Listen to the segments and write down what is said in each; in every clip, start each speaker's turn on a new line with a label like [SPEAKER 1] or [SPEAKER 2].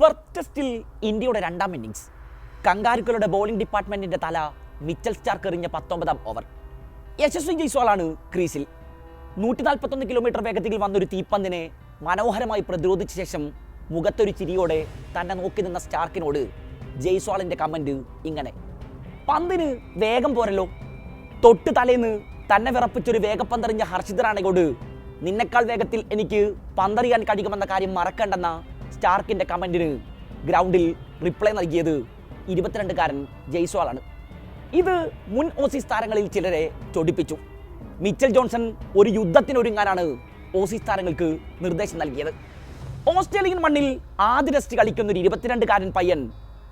[SPEAKER 1] Perth ടെസ്റ്റിൽ ഇന്ത്യയുടെ രണ്ടാം ഇന്നിങ്സ് കങ്കാരുക്കളുടെ ബോളിംഗ് ഡിപ്പാർട്ട്മെന്റിന്റെ തല മിച്ചൽ സ്റ്റാർക്ക് എറിഞ്ഞ പത്തൊമ്പതാം ഓവർ യശസ്വി ജയ്സ്വാളാണ് ക്രീസിൽ. നൂറ്റി നാൽപ്പത്തൊന്ന് കിലോമീറ്റർ വേഗത്തിൽ വന്നൊരു തീപ്പന്തിനെ മനോഹരമായി പ്രതിരോധിച്ച ശേഷം മുഖത്തൊരു ചിരിയോടെ തന്നെ നോക്കി നിന്ന സ്റ്റാർക്കിനോട് ജയ്സ്വാളിന്റെ കമന്റ് ഇങ്ങനെ. പന്തിന് വേഗം പോരല്ലോ. തൊട്ട് തലേന്ന് തന്നെ വിറപ്പിച്ചൊരു വേഗപ്പന്തറിഞ്ഞ ഹർഷിത് റാണയോട് നിന്നെക്കാൾ വേഗത്തിൽ എനിക്ക് പന്തറിയാൻ കഴിയുമെന്ന കാര്യം മറക്കണ്ടെന്ന സ്റ്റാർക്കിന്റെ കമന്റിന് ഗ്രൗണ്ടിൽ റിപ്ലൈ നൽകിയത് ഇരുപത്തിരണ്ടുകാരൻ ജയ്സ്വാളാണ്. ഇത് മുൻ ഓസീസ് താരങ്ങളിൽ ചിലരെ ചൊടിപ്പിച്ചു. മിച്ചൽ ജോൺസൺ ഒരു യുദ്ധത്തിനൊരുങ്ങാനാണ് ഓസീസ് താരങ്ങൾക്ക് നിർദ്ദേശം നൽകിയത്. ഓസ്ട്രേലിയൻ മണ്ണിൽ ആദ്യ ടെസ്റ്റ് കളിക്കുന്ന ഒരു ഇരുപത്തിരണ്ടുകാരൻ പയ്യൻ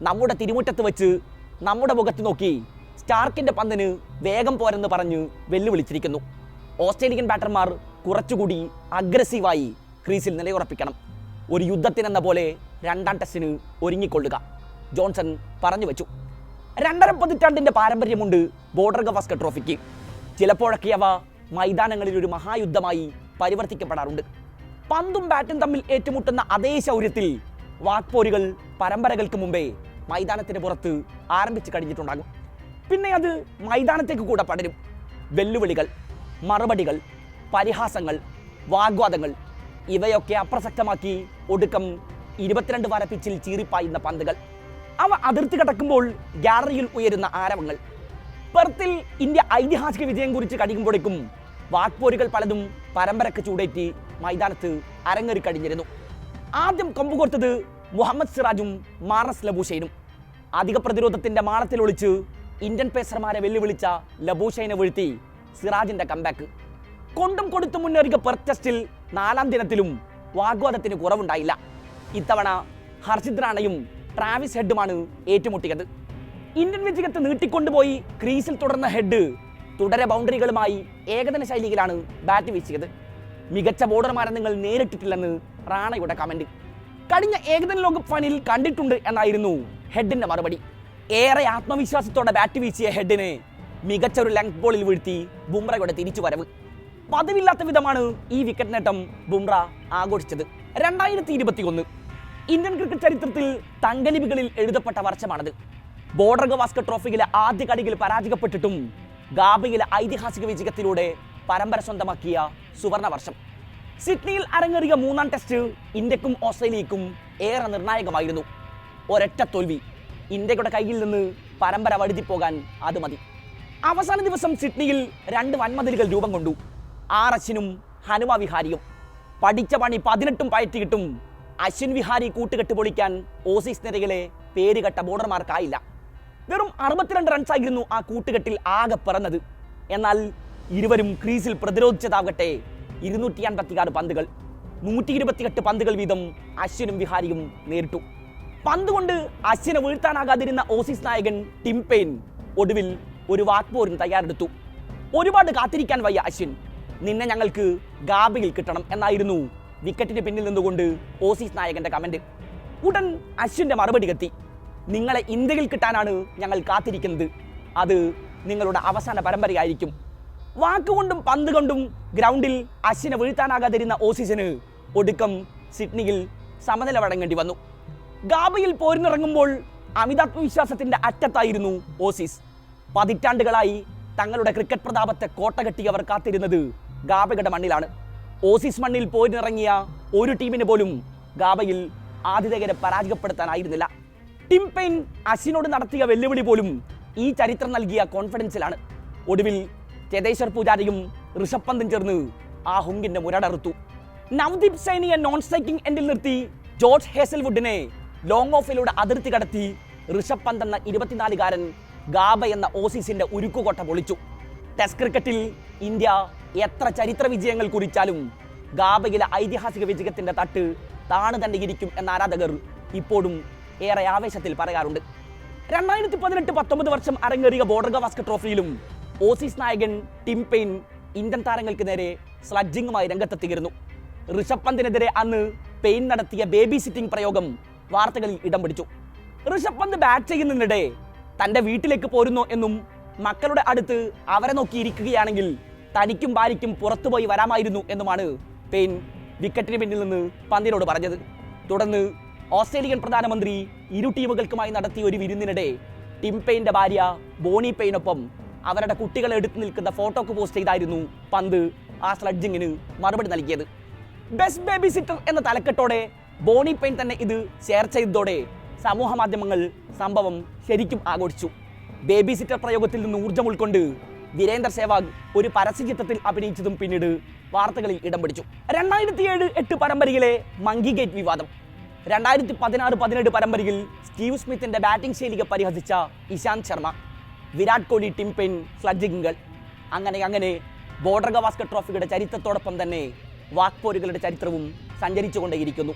[SPEAKER 1] നമ്മുടെ തിരുമുറ്റത്ത് വെച്ച് നമ്മുടെ മുഖത്ത് നോക്കി സ്റ്റാർക്കിന്റെ പന്തിന് വേഗം പോരെന്ന് പറഞ്ഞ് വെല്ലുവിളിച്ചിരിക്കുന്നു. ഓസ്ട്രേലിയൻ ബാറ്റർമാർ കുറച്ചുകൂടി അഗ്രസീവായി ക്രീസിൽ നിലയുറപ്പിക്കണം. ഒരു യുദ്ധത്തിനെന്ന പോലെ രണ്ടാം ടെസ്റ്റിന് ഒരുങ്ങിക്കൊള്ളുക. ജോൺസൺ പറഞ്ഞു വെച്ചു. രണ്ടര പതിറ്റാണ്ടിന്റെ പാരമ്പര്യമുണ്ട് ബോർഡർ ഗവാസ്കർ ട്രോഫിക്ക്. ചിലപ്പോഴൊക്കെ അവ മൈതാനങ്ങളിൽ ഒരു മഹായുദ്ധമായി പരിവർത്തിക്കപ്പെടാറുണ്ട്. പന്തും ബാറ്റും തമ്മിൽ ഏറ്റുമുട്ടുന്ന അതേ ശൗര്യത്തിൽ വാക്പോരുകൾ പരമ്പരകൾക്ക് മുമ്പേ മൈതാനത്തിന് പുറത്ത് ആരംഭിച്ചു കഴിഞ്ഞിട്ടുണ്ടാകും. പിന്നെ അത് മൈതാനത്തേക്ക് കൂടെ പടരും. വെല്ലുവിളികൾ മറുപടികൾ പരിഹാസങ്ങൾ വാഗ്വാദങ്ങൾ ഇവയൊക്കെ അപ്രസക്തമാക്കി ഒടുക്കം ഇരുപത്തിരണ്ട് വാര പിച്ചിൽ ചീറിപ്പായുന്ന പന്തുകൾ. അവ അതിർത്തി കടക്കുമ്പോൾ ഗാലറിയിൽ ഉയരുന്ന ആരവങ്ങൾ. പെർത്തിൽ ഇന്ത്യ ഐതിഹാസിക വിജയം കുറിച്ച് കഴിയുമ്പോഴേക്കും വാക്പോരുകൾ പലതും പരമ്പരക്ക് ചൂടേറ്റി മൈതാനത്ത് അരങ്ങേറി കഴിഞ്ഞിരുന്നു. ആദ്യം കൊമ്പുകോർത്തത് മുഹമ്മദ് സിറാജും മാറസ് ലബൂഷൈനും. അധിക പ്രതിരോധത്തിന്റെ മാളത്തിൽ ഒളിച്ച് ഇന്ത്യൻ പേസർമാരെ വെല്ലുവിളിച്ച ലബൂഷൈനെ വീഴ്ത്തി സിറാജിന്റെ കംബാക്ക് കൊണ്ടും കൊടുത്തു മുന്നേറിയ ടെസ്റ്റിൽ നാലാം ദിനത്തിലും വാഗ്വാദത്തിന് കുറവുണ്ടായില്ല. ഇത്തവണ ഹർഷിത് റാണയും ട്രാവിസ് ഹെഡുമാണ് ഏറ്റുമുട്ടിയത്. ഇന്ത്യൻ വിജയത്ത് നീട്ടിക്കൊണ്ടുപോയി ക്രീസിൽ തുടർന്ന ഹെഡ് തുടരെ ബൗണ്ടറികളുമായി ഏകദിന ശൈലിയിലാണ് ബാറ്റ് വീശിയത്. മികച്ച ബോർഡർമാരെ നിങ്ങൾ നേരിട്ടിട്ടില്ലെന്ന് റാണയുടെ കമന്റ് കഴിഞ്ഞ ഏകദിന ലോകകപ്പ് ഫൈനലിൽ കണ്ടിട്ടുണ്ട് എന്നായിരുന്നു ഹെഡിന്റെ മറുപടി. ഏറെ ആത്മവിശ്വാസത്തോടെ ബാറ്റ് വീശിയ ഹെഡിനെ മികച്ച ഒരു ലെങ്ത് ബോളിൽ വീഴ്ത്തി ബുംറയുടെ തിരിച്ചുവരവ്. പതിവില്ലാത്ത വിധമാണ് ഈ വിക്കറ്റ് നേട്ടം ബുംറ ആഘോഷിച്ചത്. രണ്ടായിരത്തി ഇരുപത്തി ഒന്ന് ഇന്ത്യൻ ക്രിക്കറ്റ് ചരിത്രത്തിൽ തങ്കലിപികളിൽ എഴുതപ്പെട്ട വർഷമാണത്. ബോർഡർ ഗവാസ്കർ ട്രോഫിയിലെ ആദ്യ കളിയിൽ പരാജയപ്പെട്ടിട്ടും ഗാബയിലെ ഐതിഹാസിക വിജയത്തിലൂടെ പരമ്പര സ്വന്തമാക്കിയ സുവർണ വർഷം സിഡ്നിയിൽ അരങ്ങേറിയ മൂന്നാം ടെസ്റ്റ് ഇന്ത്യക്കും ഓസ്ട്രേലിയക്കും ഏറെ നിർണായകമായിരുന്നു. ഒരൊറ്റ തോൽവി ഇന്ത്യയുടെ കയ്യിൽ നിന്ന് പരമ്പര വഴുതിപ്പോകാൻ അത് മതി. അവസാന ദിവസം സിഡ്നിയിൽ രണ്ട് വൻമതിലുകൾ രൂപം കൊണ്ടു. ആർ അശ്വിനും ഹനുമ വിഹാരിയും പഠിച്ച പണി പതിനെട്ടും പയറ്റിയിട്ടും അശ്വിൻ വിഹാരി കൂട്ടുകെട്ട് പൊളിക്കാൻ ഓസീസ് നിരയിലെ പേരുകെട്ട ബോർഡർമാർക്കായില്ല. വെറും അറുപത്തിരണ്ട് റൺസായിരുന്നു ആ കൂട്ടുകെട്ടിൽ ആകെ പിറന്നത്. എന്നാൽ ഇരുവരും ക്രീസിൽ പ്രതിരോധിച്ചതാകട്ടെ ഇരുന്നൂറ്റി അൻപത്തിയാറ് പന്തുകൾ. നൂറ്റി ഇരുപത്തിയെട്ട് പന്തുകൾ വീതം അശ്വിനും വിഹാരിയും നേരിട്ടു. പന്ത് കൊണ്ട് അശ്വിനെ വീഴ്ത്താനാകാതിരുന്ന ഓസീസ് നായകൻ ടിംപെയിൻ ഒടുവിൽ ഒരു വാക്പോരിന് തയ്യാറെടുത്തു. ഒരുപാട് കാത്തിരിക്കാൻ വയ്യ അശ്വിൻ. നിന്നെ ഞങ്ങൾക്ക് ഗാബയിൽ കിട്ടണം എന്നായിരുന്നു വിക്കറ്റിന് പിന്നിൽ നിന്നുകൊണ്ട് ഓസീസ് നായകന്റെ കമന്റ്. ഉടൻ അശ്വിന്റെ മറുപടി കത്തി. നിങ്ങളെ ഇന്ത്യയിൽ കിട്ടാനാണ് ഞങ്ങൾ കാത്തിരിക്കുന്നത്. അത് നിങ്ങളുടെ അവസാന പരമ്പരയായിരിക്കും. വാക്കുകൊണ്ടും പന്ത് കൊണ്ടും ഗ്രൗണ്ടിൽ അശ്വിനെ വീഴ്ത്താനാകാതിരുന്ന ഓസീസിന് ഒടുക്കം സിഡ്നിയിൽ സമനില വഴങ്ങേണ്ടി വന്നു. ഗാബയിൽ പോരിനിറങ്ങുമ്പോൾ അമിതാത്മവിശ്വാസത്തിന്റെ അറ്റത്തായിരുന്നു ഓസീസ്. പതിറ്റാണ്ടുകളായി തങ്ങളുടെ ക്രിക്കറ്റ് പ്രതാപത്തെ കോട്ട കെട്ടിയവർ കാത്തിരുന്നത് ഗാബയുടെ മണ്ണിലാണ്. ഓസീസ് മണ്ണിൽ പോരിനിറങ്ങിയ ഒരു ടീമിന് പോലും ഗാബയിൽ ആതിഥേയരെ പരാജയപ്പെടുത്താനായിരുന്നില്ല. ടിം പെയിൻ അശ്വിനോട് നടത്തിയ വെല്ലുവിളി പോലും ഈ ചരിത്രം നൽകിയ കോൺഫിഡൻസിലാണ്. ഒടുവിൽ ചേതേശ്വർ പൂജാരിയും ഋഷഭ് പന്തും ചേർന്ന് ആ ഹുങ്കിന്റെ മുരടറുത്തു. നവദീപ് സൈനിയെ നോൺ സ്ട്രൈക്കിംഗ് എൻഡിൽ നിർത്തി ജോർജ് ഹേസൽവുഡിനെ ലോങ് ഓഫിലൂടെ അതിർത്തി കടത്തി ഋഷഭ് പന്ത് എന്ന ഇരുപത്തിനാലുകാരൻ ഗാബ എന്ന ഓസീസിന്റെ ഉരുക്കുകോട്ട പൊളിച്ചു. ടെസ്റ്റ് ക്രിക്കറ്റിൽ ഇന്ത്യ എത്ര ചരിത്ര വിജയങ്ങൾ കുറിച്ചാലും ഗാബയിലെ ഐതിഹാസിക വിജയത്തിന്റെ തട്ട് താണു തന്നെ ഇരിക്കും എന്ന ആരാധകർ ഇപ്പോഴും ഏറെ ആവേശത്തിൽ പറയാറുണ്ട്. രണ്ടായിരത്തി പതിനെട്ട് പത്തൊമ്പത് വർഷം അരങ്ങേറിയ ബോർഡർ ഗവാസ്കർ ട്രോഫിയിലും ഓസീസ് നായകൻ ടിം പെയിൻ ഇന്ത്യൻ താരങ്ങൾക്ക് നേരെ സ്ലഡ്ജിങ്ങുമായി രംഗത്തെത്തിയിരുന്നു. ഋഷഭ് പന്തിനെതിരെ അന്ന് പെയിൻ നടത്തിയ ബേബി സിറ്റിംഗ് പ്രയോഗം വാർത്തകളിൽ ഇടം പിടിച്ചു. ഋഷഭ് പന്ത് ബാറ്റ് ചെയ്യുന്നതിനിടെ തന്റെ വീട്ടിലേക്ക് പോരുന്നു എന്നും മക്കളുടെ അടുത്ത് അവരെ നോക്കിയിരിക്കുകയാണെങ്കിൽ തനിക്കും ഭാര്യയ്ക്കും പുറത്തുപോയി വരാമായിരുന്നു എന്നുമാണ് പെയിൻ വിക്കറ്റിന് പിന്നിൽ നിന്ന് പന്തിനോട് പറഞ്ഞത്. തുടർന്ന് ഓസ്ട്രേലിയൻ പ്രധാനമന്ത്രി ഇരു ടീമുകൾക്കുമായി നടത്തിയ ഒരു വിരുന്നിനിടെ ടിം പെയിന്റെ ഭാര്യ ബോണി പെയിനൊപ്പം അവരുടെ കുട്ടികളെ എടുത്തു നിൽക്കുന്ന ഫോട്ടോക്ക് പോസ്റ്റ് ചെയ്തായിരുന്നു പന്ത് ആ സ്ലഡ്ജിങ്ങിന് മറുപടി നൽകിയത്. ബെസ്റ്റ് ബേബി സിറ്റർ എന്ന തലക്കെട്ടോടെ ബോണി പെയിൻ തന്നെ ഇത് ഷെയർ ചെയ്തതോടെ സമൂഹ മാധ്യമങ്ങൾ സംഭവം ശരിക്കും ആഘോഷിച്ചു. ബേബി സിറ്റർ പ്രയോഗത്തിൽ നിന്ന് ഊർജം ഉൾക്കൊണ്ട് വീരേന്ദർ സേവാഗ് ഒരു പരസ്യചിത്രത്തിൽ അഭിനയിച്ചതും പിന്നീട് വാർത്തകളിൽ ഇടം പിടിച്ചു. രണ്ടായിരത്തി ഏഴ് എട്ട് പരമ്പരയിലെ മങ്കി ഗേറ്റ് വിവാദം. രണ്ടായിരത്തി പതിനാറ് പതിനെട്ട് പരമ്പരയിൽ സ്റ്റീവ് സ്മിത്തിന്റെ ബാറ്റിംഗ് ശൈലിക പരിഹസിച്ച ഇശാന്ത് ശർമ്മ വിരാട് കോഹ്ലി ടിം പെൻ ഫ്ലഡ്ജിങ്ങുകൾ അങ്ങനെ അങ്ങനെ ബോർഡർ ഗവാസ്കർ ട്രോഫിയുടെ ചരിത്രത്തോടൊപ്പം തന്നെ വാക്പോരുകളുടെ ചരിത്രവും സഞ്ചരിച്ചുകൊണ്ടേയിരിക്കുന്നു.